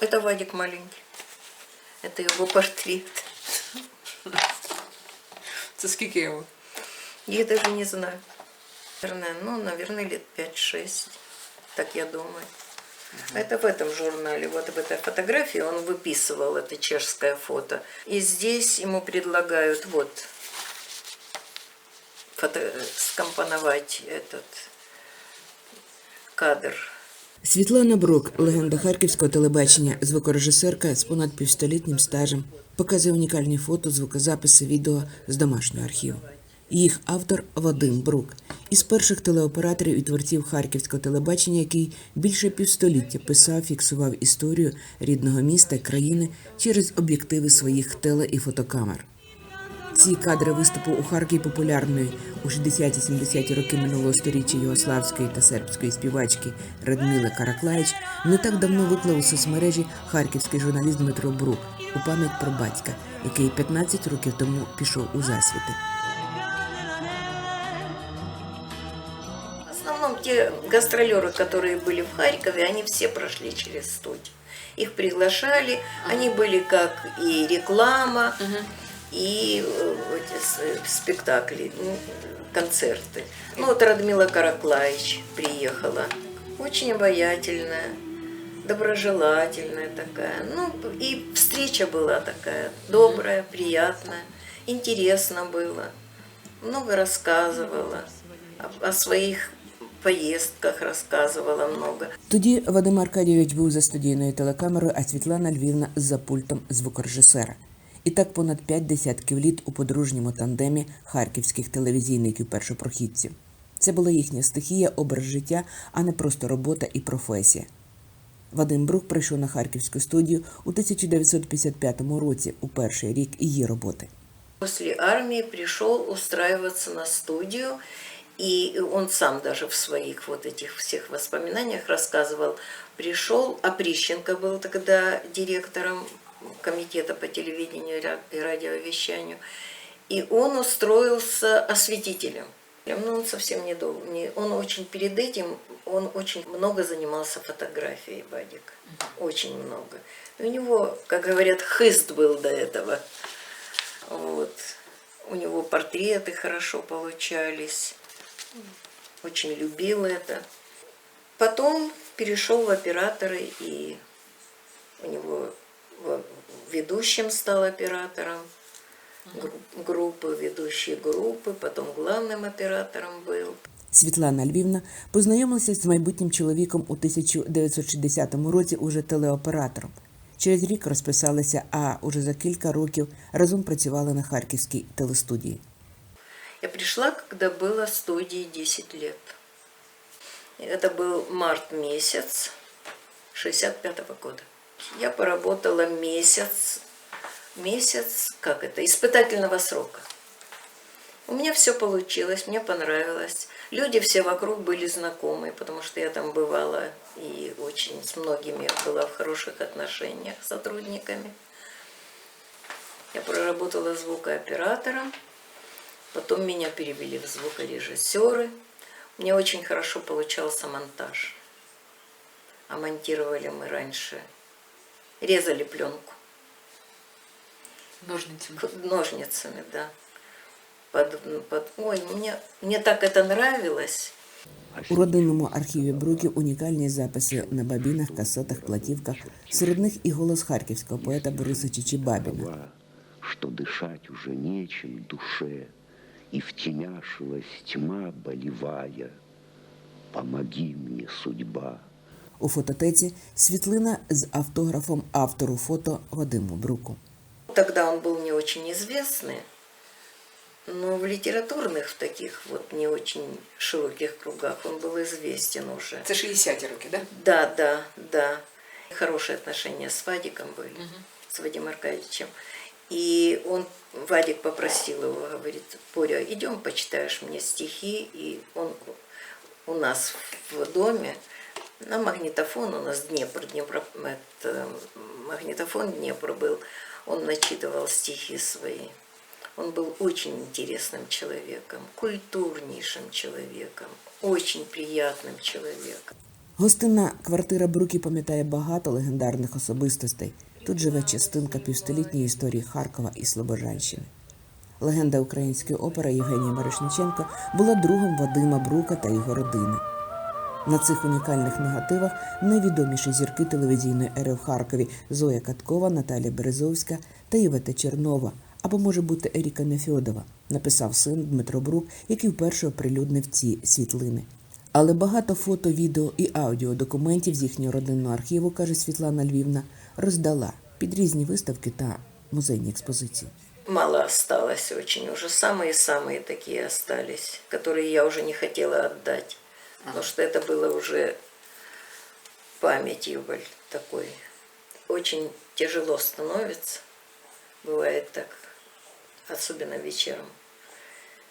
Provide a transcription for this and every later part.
Это Вадик маленький. Это его портрет. Це скільки йому? Я даже не знаю. Наверное, ну, наверное, лет 5-6. Так я думаю. Это в этом журнале, вот в этой фотографии он выписывал это чешское фото. И здесь ему предлагают вот фото, скомпоновать этот кадр. Світлана Брук, легенда харківського телебачення, звукорежисерка з понад півстолітнім стажем, показує унікальні фото, звукозаписи, відео з домашнього архіву. Їх автор Вадим Брук із перших телеоператорів і творців харківського телебачення, який більше півстоліття писав, фіксував історію рідного міста, країни через об'єктиви своїх теле і фотокамер. Ці кадри виступу у Харкові популярної у 60-70-ті роки минулого сторіччя югославської та сербської співачки Радмили Караклаїч не так давно виклав у соцмережі харківський журналіст Дмитро Брук у пам'ять про батька, який 15 років тому пішов у засвіти. В основном те гастролеры, которые были в Харькове, они все прошли через студию. Их приглашали, они были как и реклама, и э, эти с- э, спектакли, ну, концерты. Ну вот Радмила Караклаич приехала, очень обаятельная, доброжелательная такая. Ну и встреча была такая добрая, приятная, интересно было. Много рассказывала о, о своих поездках, рассказывала много. Тоді Вадим Аркадійович був за студійною телекамерою, а Світлана Львівна за пультом звукорежисера. І так понад п'ять десятків літ у подружньому тандемі харківських телевізійників першопрохідців. Це була їхня стихія, образ життя, а не просто робота і професія. Вадим Брук прийшов на харківську студію у 1955 році, у перший рік її роботи. После армии пришел устраиваться на студию, и он сам даже в своих вот этих всех воспоминаниях рассказывал, пришел, Оприщенко был тогда директором комитета по телевидению и ра- и радиовещанию, и он устроился осветителем. Ну, он совсем не, он очень перед этим, он очень много занимался фотографией, Вадик, очень много. И у него, как говорят, хыст был до этого. Вот. У него портреты хорошо получались. Очень любил это. Потом перешел в операторы и у него ведущим стал оператором гру- группы, ведущей группы, потом главным оператором был. Світлана Львівна познайомилася з майбутнім чоловіком у 1960 році уже телеоператором. Через рік розписалися, а уже за кілька років разом працювали на харківській телестудії. Я пришла, когда было студии 10 лет. Это был март месяц 65 года. Я поработала месяц, месяц, как это, испытательного срока. У меня все получилось, мне понравилось. Люди все вокруг были знакомые, потому что я там бывала и очень с многими была в хороших отношениях с сотрудниками. Я проработала звукооператором. Потом меня перевели в звукорежиссеры. Мне очень хорошо получался монтаж. А монтировали мы раньше Резали пленку Ножницями. к- ножницами, да. Под, под... Ой, мне, мне так это нравилось. У родинному архіві Бруків унікальні записи на бабінах, касетах, платівках. Серед них і голос харківського поета Бориса Чичибабіна. слова, что дышать уже нечем душе, и втемяшилась тьма болевая. Помоги мне, судьба. У фототеці світлина з автографом автору фото Вадиму Бруку. Тогда он был не очень известный, но в литературных, в таких вот не очень широких кругах он был известен уже. Це 60-ті роки, так? Да, да, да. Хорошие отношения с Вадиком были, с Вадимом Аркадьевичем. И он, Вадик попросил его, говорит, Боря, идем почитаешь мне стихи. И он у нас в доме на магнитофон, у нас Днепр, Днепр это, магнитофон Днепр был, он начитывал стихи свои. Он был очень интересным человеком, культурнейшим человеком, очень приятным человеком. Гостинна квартира Бруки пам'ятає багато легендарних особистостей. Тут живе частинка півстолітньої історії Харкова і Слобожанщини. Легенда української опери Євгенія Мирошниченко була другом Вадима Брука та його родини. На цих унікальних негативах найвідоміші зірки телевізійної ери в Харкові Зоя Каткова, Наталя Березовська та Євета Чернова, або може бути Еріка Нефьодова, написав син Дмитро Брук, який вперше оприлюднив ці світлини. Але багато фото, відео і аудіодокументів з їхнього родинного архіву, каже Світлана Львівна, роздала під різні виставки та музейні експозиції. Мало осталось очень, уже самые-самые такие остались, которые я уже не хотела отдать, Потому что это было уже памятью боль такой. Очень тяжело становится, бывает так, особенно вечером.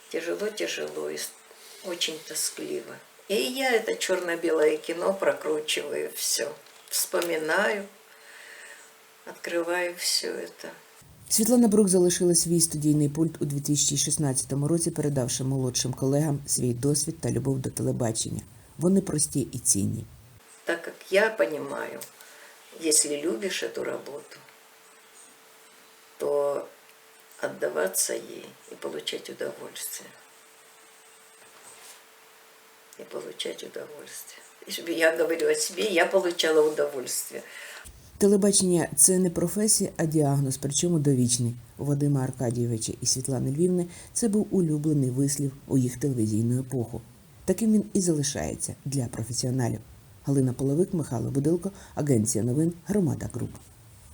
Тяжело-тяжело и очень тоскливо. И я это черно-белое кино прокручиваю все, вспоминаю, открываю все это. Світлана Брук залишила свій студійний пульт у 2016 році, передавши молодшим колегам свій досвід та любов до телебачення. Вони прості і цінні. так как я понимаю, если любишь эту работу, то отдаваться ей и получать удовольствие. И получать удовольствие. Если я говорю о себе, я получала удовольствие. Телебачення це не професія, а діагноз, причому довічний. У Вадима Аркадійовича і Світлани Львівни це був улюблений вислів у їх телевізійну епоху. Таким він і залишається для професіоналів. Галина Половик, Михайло Будилко, Агенція новин, Громада Груп.